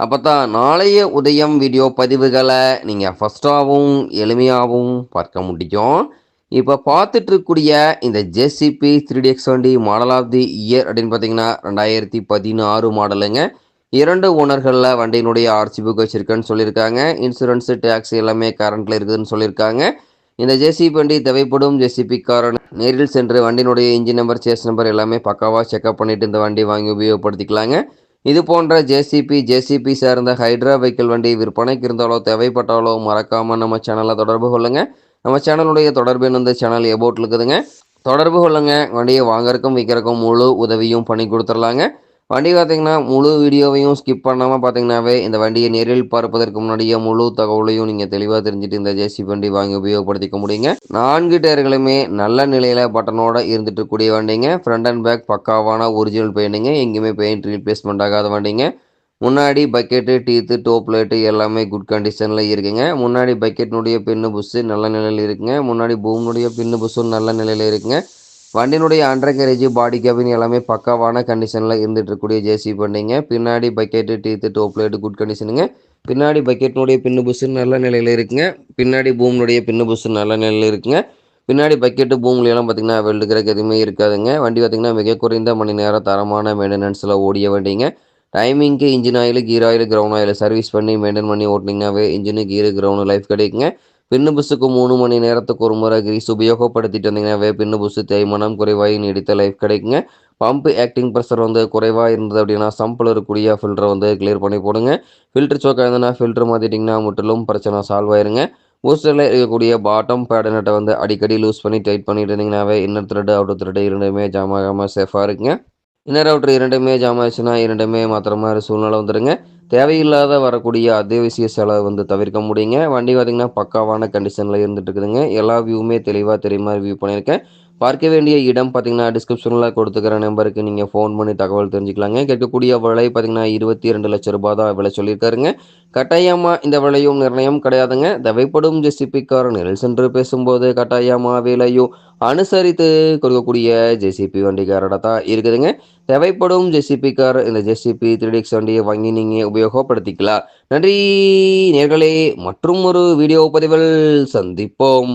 அப்போ தான் நாளைய உதயம் வீடியோ பதிவுகளை நீங்கள் ஃபஸ்ட்டாகவும் எளிமையாகவும் பார்க்க முடியும். இப்போ பார்த்துட்ருக்கூடிய இந்த ஜேசிபி த்ரீ டி எக்ஸ் வண்டி மாடல் ஆஃப் தி இயர் அப்படின்னு பார்த்தீங்கன்னா ரெண்டாயிரத்தி பதினாறு மாடலுங்க. இரண்டு ஓனர்களில் வண்டியினுடைய ஆர்சி புக் வச்சுருக்கேன்னு சொல்லியிருக்காங்க. இன்சூரன்ஸு டேக்ஸ் எல்லாமே கரண்ட்டில் இருக்குதுன்னு சொல்லியிருக்காங்க. இந்த ஜேசிபி வண்டி தேவைப்படும் ஜேசிபி காரன் நேரில் சென்று வண்டியினுடைய இன்ஜின் நம்பர் சேஸ் நம்பர் எல்லாமே பக்காவாக செக்அப் பண்ணிவிட்டு இந்த வண்டி வாங்கி உபயோகப்படுத்திக்கலாங்க. இது போன்ற ஜேசிபி ஜேசிபி சார்ந்த ஹைட்ரா வெஹிக்கிள் வண்டி விற்பனைக்கு இருந்தாலோ தேவைப்பட்டாலோ மறக்காமல் நம்ம சேனலை தொடர்பு கொள்ளுங்க. நம்ம சேனலுடைய தொடர்பு இந்த சேனல் எபோட் இருக்குதுங்க. தொடர்பு கொள்ளுங்க. வண்டியை வாங்கறக்கும் விற்கிறக்கும் முழு உதவியும் பண்ணி கொடுத்துர்லாங்க வண்டி பார்த்தீங்கன்னா முழு வீடியோவையும் ஸ்கிப் பண்ணாமல் பார்த்தீங்கன்னாவே இந்த வண்டியை நேரில் பார்ப்பதற்கு முன்னாடியே முழு தகவலையும் நீங்கள் தெளிவாக தெரிஞ்சுட்டு இந்த ஜேசிபி வண்டி வாங்கி உபயோகப்படுத்திக்க முடியுங்க. நான்கு டயர்களுமே நல்ல நிலையில் பட்டனோட இருந்துட்டு கூடிய வண்டிங்க. ஃப்ரண்ட் அண்ட் பேக் பக்காவான ஒரிஜினல் பெயிண்டிங்க எங்கேயுமே பெயிண்ட் ரீப்ளேஸ்மெண்ட் ஆகாத வண்டிங்க. முன்னாடி பக்கெட்டு டீத்து டோப் லைட்டு எல்லாமே குட் கண்டிஷனில் இருக்குங்க. முன்னாடி பக்கெட்னுடைய பின்னு புஸ்ஸு நல்ல நிலையில் இருக்குங்க. முன்னாடி பூம்னுடைய பின்னு புஸ்ஸும் நல்ல நிலையில் இருக்குங்க. வண்டியினுடைய அண்டர் கேரேஜ் பாடி கேபின் எல்லாமே பக்காவான கண்டிஷனில் இருந்துட்டு இருக்கக்கூடிய ஜேசி பண்ணிங்க பின்னாடி bucket teeth top light good கண்டிஷனுங்க பின்னாடி பக்கெட்டினுடைய பின்னு புஸ்ஸு நல்ல நிலையில் இருக்குங்க. பின்னாடி பூம்னுடைய பின்னு புஸ்ஸு நல்ல நிலையில் இருக்குங்க. பின்னாடி பக்கெட்டு பூம்லையெல்லாம் பார்த்திங்கன்னா வெல்டு கிரக் எதுவுமே இருக்காதுங்க. வண்டி பார்த்திங்கன்னா மிக குறைந்த மணி நேரம் தரமான மெயின்டெனன்ஸில் ஓடிய வண்டிங்க. டைமிங்க்கு engine oil gear oil ground oil service பண்ணி மெயின்டைன் பண்ணி ஓட்டினீங்கன்னாவே இன்ஜினு கீரு கிரவுண்டு லைஃப் கிடைக்குங்க. பின்னு புஸ்ஸுக்கு மூணு மணி நேரத்துக்கு ஒரு முறை கிரீஸ் உபயோகப்படுத்திட்டு வந்தீங்கன்னாவே பின்னு புஸ்ஸு தேய்மானம் குறைவாகி நீடித்த லைஃப் கிடைக்குங்க. பம்ப் ஆக்டிங் ப்ரெஷர் வந்து குறைவாக இருந்தது அப்படின்னா சம்பில் இருக்கக்கூடிய ஃபில்டரை வந்து கிளியர் பண்ணி போடுங்க. ஃபில்டர் சோக்காக இருந்ததுன்னா ஃபில்டர் மாற்றிட்டிங்கன்னா முற்றிலும் பிரச்சனை சால்வ் ஆயிருங்க. பூஸ்டரில் இருக்கக்கூடிய பாட்டம் பேடனட்டை வந்து அடிக்கடி லூஸ் பண்ணி டைட் பண்ணிட்டு இருந்தீங்கன்னாவே இன்னர் த்ரெட் அவுட்டர் த்ரெட் இரண்டுமே ஜாம் ஆகாமல் சேஃபாக இருக்குங்க. இன்னர் அவுட்டர் இரண்டுமே ஜாம் ஆச்சுன்னா இரண்டுமே மாத்திர மாதிரி சூழ்நிலை வந்துடுங்க தேவையில்லாத வரக்கூடிய அத்தியாவசிய செலவு வந்து தவிர்க்க முடியுங்க. வண்டி பார்த்திங்கன்னா பக்காவான கண்டிஷனில் இருந்துட்டு இருக்குதுங்க. எல்லா வியூவுமே தெளிவாக தெரியுமா வியூ பண்ணியிருக்கேன். பார்க்க வேண்டிய இடம் பார்த்தீங்கன்னா டிஸ்கிரிப்ஷனில் கொடுத்துக்கிற நம்பருக்கு நீங்கள் ஃபோன் பண்ணி தகவல் தெரிஞ்சுக்கலாங்க. கேட்கக்கூடிய விலை பார்த்தீங்கன்னா இருபத்தி ரெண்டு லட்ச ரூபாய் தான் விலை சொல்லியிருக்காருங்க. கட்டாயமாக இந்த விலையும் நிர்ணயம் கிடையாதுங்க. தேவைப்படும் ஜெசிபிக்கார் நெல் சென்று பேசும்போது கட்டாயமாக விலையும் அனுசரித்து கொடுக்கக்கூடிய ஜெசிபி வண்டிக்காரோட தான் இருக்குதுங்க. தேவைப்படும் ஜெசிபிக்கார் இந்த ஜெசிபி த்ரீ டிக்ஸ் வண்டியை வாங்கி நீங்கள் உபயோகப்படுத்திக்கலாம். நன்றி நேர்களே. மற்றும் ஒரு வீடியோ பதிவில் சந்திப்போம்.